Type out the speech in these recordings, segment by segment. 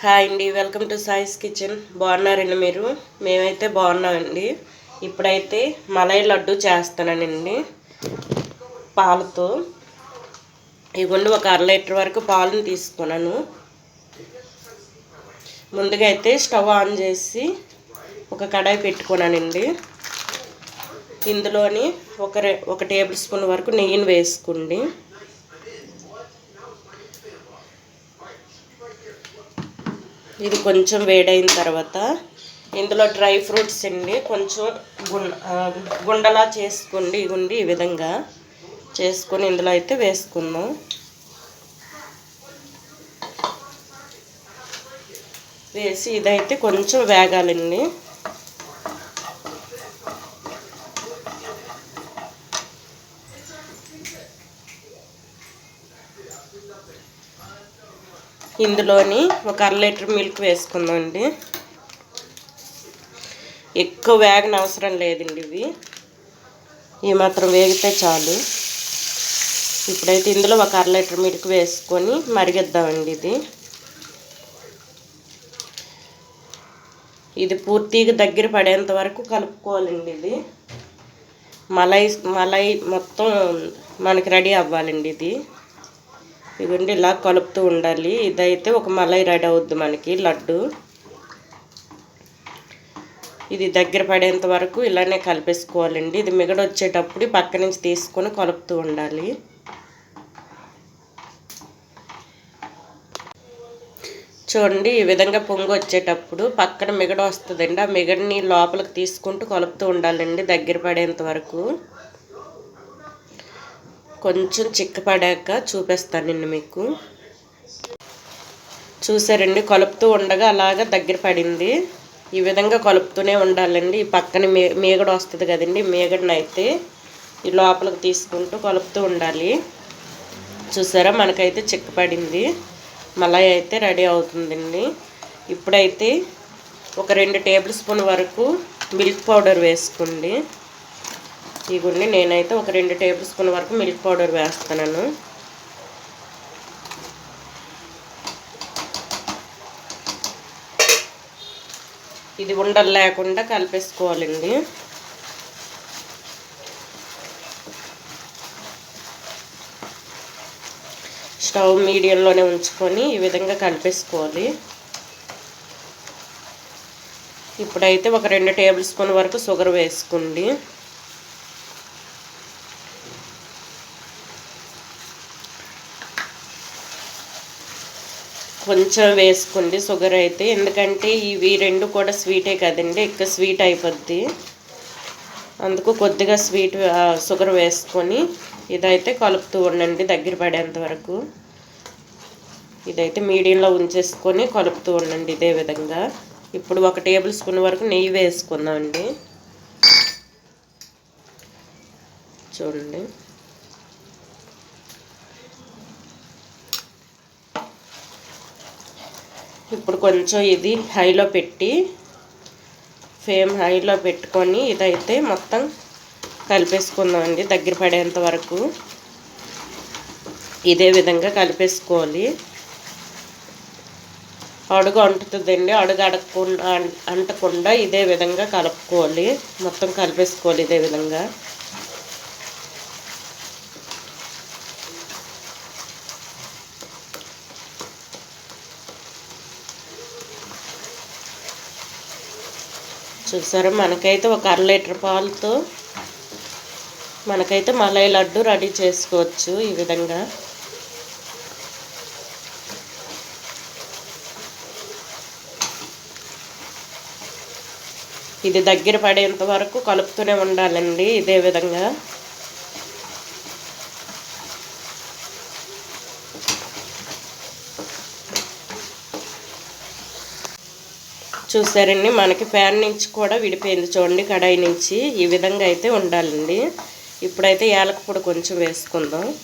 Hi అండి welcome to సాయిస్ kitchen. బాగున్నారండి మీరు? మేమైతే బాగున్నామండి. ఇప్పుడైతే మలై లడ్డు చేస్తానండి పాలతో. ఇవ్వండి ఒక అర లీటర్ వరకు పాలను తీసుకున్నాను. ముందుగా అయితే స్టవ్ ఆన్ చేసి ఒక కడాయి పెట్టుకున్నానండి. ఇందులోని ఒక ఒక టేబుల్ స్పూన్ వరకు నెయ్యిని వేసుకోండి. ఇది కొంచెం వేడైన తర్వాత ఇందులో డ్రై ఫ్రూట్స్ అండి కొంచెం గుండ గుండలా చేసుకోండి ఉండి ఈ విధంగా చేసుకొని ఇందులో అయితే వేసుకుందాం. వేసి ఇదైతే కొంచెం వేగాలండి. ఇందులోని ఒక అర లీటర్ మిల్క్ వేసుకుందాం అండి ఎక్కువ వేగన అవసరం లేదండి ఇవి. ఈ మాత్రం వేగితే చాలు. ఇప్పుడైతే ఇందులో ఒక అర లీటర్ మిల్క్ వేసుకొని మరిగిద్దామండి ఇది. ఇది పూర్తిగా దగ్గర పడేంత వరకు కలుపుకోవాలండి ఇది. మలై మలై మొత్తం మనకి రెడీ అవ్వాలండి ఇది. ఇదిగోండి ఇలా కలుపుతూ ఉండాలి. ఇదైతే ఒక మలై రెడీ అవుద్ది మనకి లడ్డు. ఇది దగ్గర పడేంత వరకు ఇలానే కలిపేసుకోవాలండి. ఇది మిగడ వచ్చేటప్పుడు పక్క నుంచి తీసుకొని కలుపుతూ ఉండాలి. చూడండి ఈ విధంగా పొంగు వచ్చేటప్పుడు పక్కన మిగడ వస్తుందండి ఆ మిగడని లోపలికి తీసుకుంటూ కలుపుతూ ఉండాలండి దగ్గర పడేంత వరకు. కొంచెం చిక్కపడాక చూపిస్తానండి మీకు. చూసారండి కలుపుతూ ఉండగా అలాగా దగ్గర పడింది. ఈ విధంగా కలుపుతూనే ఉండాలండి. ఈ పక్కన మే మేగడ వస్తుంది కదండి మేగడని అయితే ఈ లోపలికి తీసుకుంటూ కలుపుతూ ఉండాలి. చూసారా మనకైతే చిక్కపడింది. మలై అయితే రెడీ అవుతుందండి. ఇప్పుడైతే ఒక రెండు టేబుల్ స్పూన్ వరకు మిల్క్ పౌడర్ వేసుకోండి. ఇగుండి నేనైతే ఒక రెండు టేబుల్ స్పూన్ వరకు మిల్క్ పౌడర్ వేస్తున్నాను. ఇది ఉండలు లేకుండా కలిపేసుకోవాలండి. స్టవ్ మీడియంలోనే ఉంచుకొని ఈ విధంగా కలిపేసుకోవాలి. ఇప్పుడైతే ఒక రెండు టేబుల్ స్పూన్ వరకు షుగర్ వేసుకోండి. కొంచెం వేసుకోండి షుగర్ అయితే. ఎందుకంటే ఇవి రెండు కూడా స్వీటే కదండి ఎక్కువ స్వీట్ అయిపోద్ది. అందుకు కొద్దిగా స్వీట్ షుగర్ వేసుకొని ఇదైతే కలుపుతూ ఉండండి దగ్గర పడేంత వరకు. ఇదైతే మీడియంలో ఉంచేసుకొని కలుపుతూ ఉండండి ఇదే విధంగా. ఇప్పుడు ఒక టేబుల్ స్పూన్ వరకు నెయ్యి వేసుకుందామండి. చూడండి. ఇప్పుడు కొంచెం ఇది హైలో పెట్టి ఫ్లేమ్ హైలో పెట్టుకొని ఇదైతే మొత్తం కలిపేసుకుందామండి దగ్గర పడేంత వరకు. ఇదే విధంగా కలిపేసుకోవాలి. అడుగు అంటుతుందండి అడుగు అడగకుండా అంటకుండా ఇదే విధంగా కలుపుకోవాలి. మొత్తం కలిపేసుకోవాలి ఇదే విధంగా. చూసారా? మనకైతే ఒక అర లీటర్ పాలతో మనకైతే మలై లడ్డు రెడీ చేసుకోవచ్చు ఈ విధంగా. ఇది దగ్గర పడేంత వరకు కలుపుతూనే ఉండాలండి ఇదే విధంగా. చూసారండి మనకి ఫ్యాన్ నుంచి కూడా విడిపోయింది చూడండి కడాయి నుంచి. ఈ విధంగా అయితే ఉండాలండి. ఇప్పుడైతే యాలకపొడి కొంచెం వేసుకుందాం.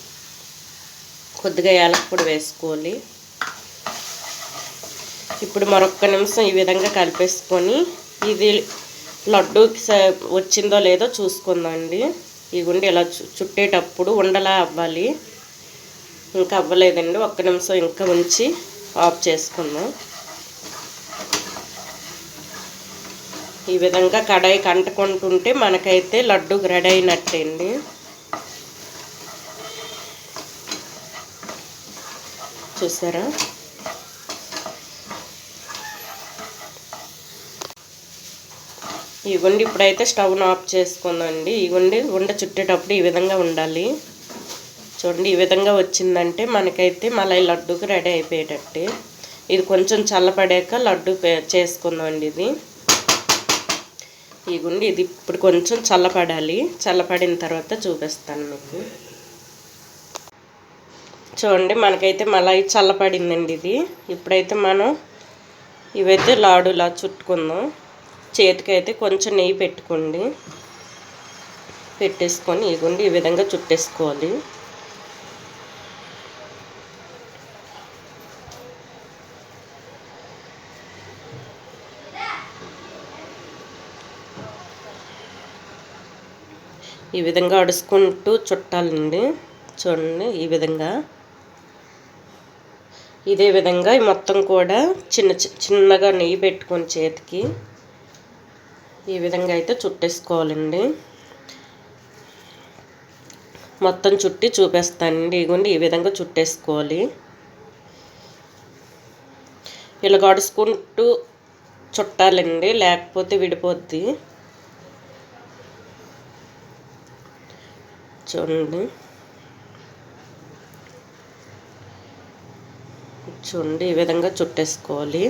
కొద్దిగా యాలకపొడి వేసుకోవాలి. ఇప్పుడు మరొక్క నిమిషం ఈ విధంగా కలిపేసుకొని ఇది లడ్డూకి స- వచ్చిందో లేదో చూసుకుందామండి. ఈ ఇలా చుట్టేటప్పుడు ఉండలా అవ్వాలి. ఇంకా అవ్వలేదండి. ఒక్క నిమిషం ఇంకా ఉంచి ఆఫ్ చేసుకుందాం. ఈ విధంగా కడాయి కంటుకుంటుంటే మనకైతే లడ్డు రెడీ అయినట్టే అండి చూసారా ఇవ్వండి ఇప్పుడైతే స్టవ్ను ఆఫ్ చేసుకుందండి. ఇవ్వండి ఉండ చుట్టేటప్పుడు ఈ విధంగా ఉండాలి. చూడండి ఈ విధంగా వచ్చిందంటే మనకైతే మలై లడ్డుకి రెడీ అయిపోయేటట్టే. ఇది కొంచెం చల్లపడాక లడ్డు చేసుకుందామండి ఇది. ఈ గుండి ఇది ఇప్పుడు కొంచెం చల్లపడాలి. చల్లపడిన తర్వాత చూపిస్తాను మీకు. చూడండి మనకైతే మళ్ళీ చల్లపడిందండి ఇది. ఇప్పుడైతే మనం ఇవైతే లాడులా చుట్టుకుందాం. చేతికైతే కొంచెం నెయ్యి పెట్టుకోండి. పెట్టేసుకొని ఇగుండి ఈ విధంగా చుట్టేసుకోవాలి. ఈ విధంగా అడుచుకుంటూ చుట్టాలండి. చూడండి ఈ విధంగా. ఇదే విధంగా మొత్తం కూడా చిన్న చిన్నగా నెయ్యి పెట్టుకొని చేతికి ఈ విధంగా అయితే చుట్టేసుకోవాలండి. మొత్తం చుట్టి చూపిస్తానండి. ఇగోండి ఈ విధంగా చుట్టేసుకోవాలి. ఇలా గడుచుకుంటూ చుట్టాలండి. లేకపోతే విడిపోద్ది. చూడండి. చూడండి ఈ విధంగా చుట్టేసుకోవాలి.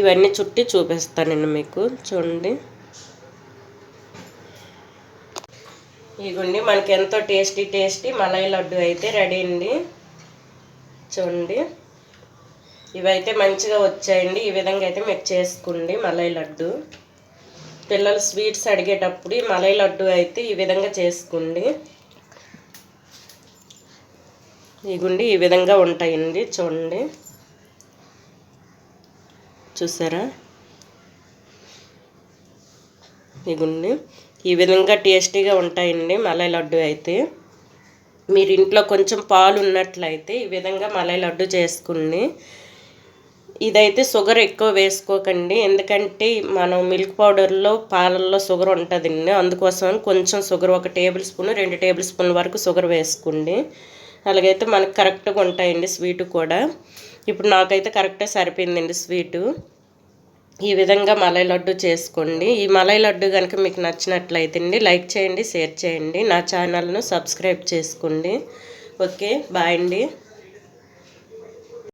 ఇవన్నీ చుట్టి చూపిస్తానండి మీకు. చూడండి. ఇగోండి మనకి ఎంతో టేస్టీ టేస్టీ మలై లడ్డు అయితే రెడీ అండి. చూడండి. ఇవైతే మంచిగా వచ్చాయండి. ఈ విధంగా అయితే మీరు చేసుకోండి మలై లడ్డు. పిల్లలు స్వీట్స్ అడిగేటప్పుడు ఈ మలై లడ్డు అయితే ఈ విధంగా చేసుకోండి. ఇగుండి ఈ విధంగా ఉంటాయండి చూడండి. చూసారా? ఇగుండి ఈ విధంగా టేస్టీగా ఉంటాయండి మలై లడ్డు అయితే. మీరు ఇంట్లో కొంచెం పాలు ఉన్నట్లయితే ఈ విధంగా మలై లడ్డు చేసుకోండి. ఇదైతే షుగర్ ఎక్కువ వేసుకోకండి. ఎందుకంటే మనం మిల్క్ పౌడర్లో పాలల్లో షుగర్ ఉంటుందండి. అందుకోసం కొంచెం షుగర్ ఒక టేబుల్ స్పూన్ రెండు టేబుల్ స్పూన్ వరకు షుగర్ వేసుకోండి. అలాగైతే మనకు కరెక్ట్గా ఉంటాయండి స్వీటు కూడా. ఇప్పుడు నాకైతే కరెక్ట్గా సరిపోయిందండి స్వీటు. ఈ విధంగా మలై లడ్డు చేసుకోండి. ఈ మలై లడ్డు కనుక మీకు నచ్చినట్లయితే అండి లైక్ చేయండి షేర్ చేయండి. నా ఛానల్ను సబ్స్క్రైబ్ చేసుకోండి. ఓకే బాయ్ అండి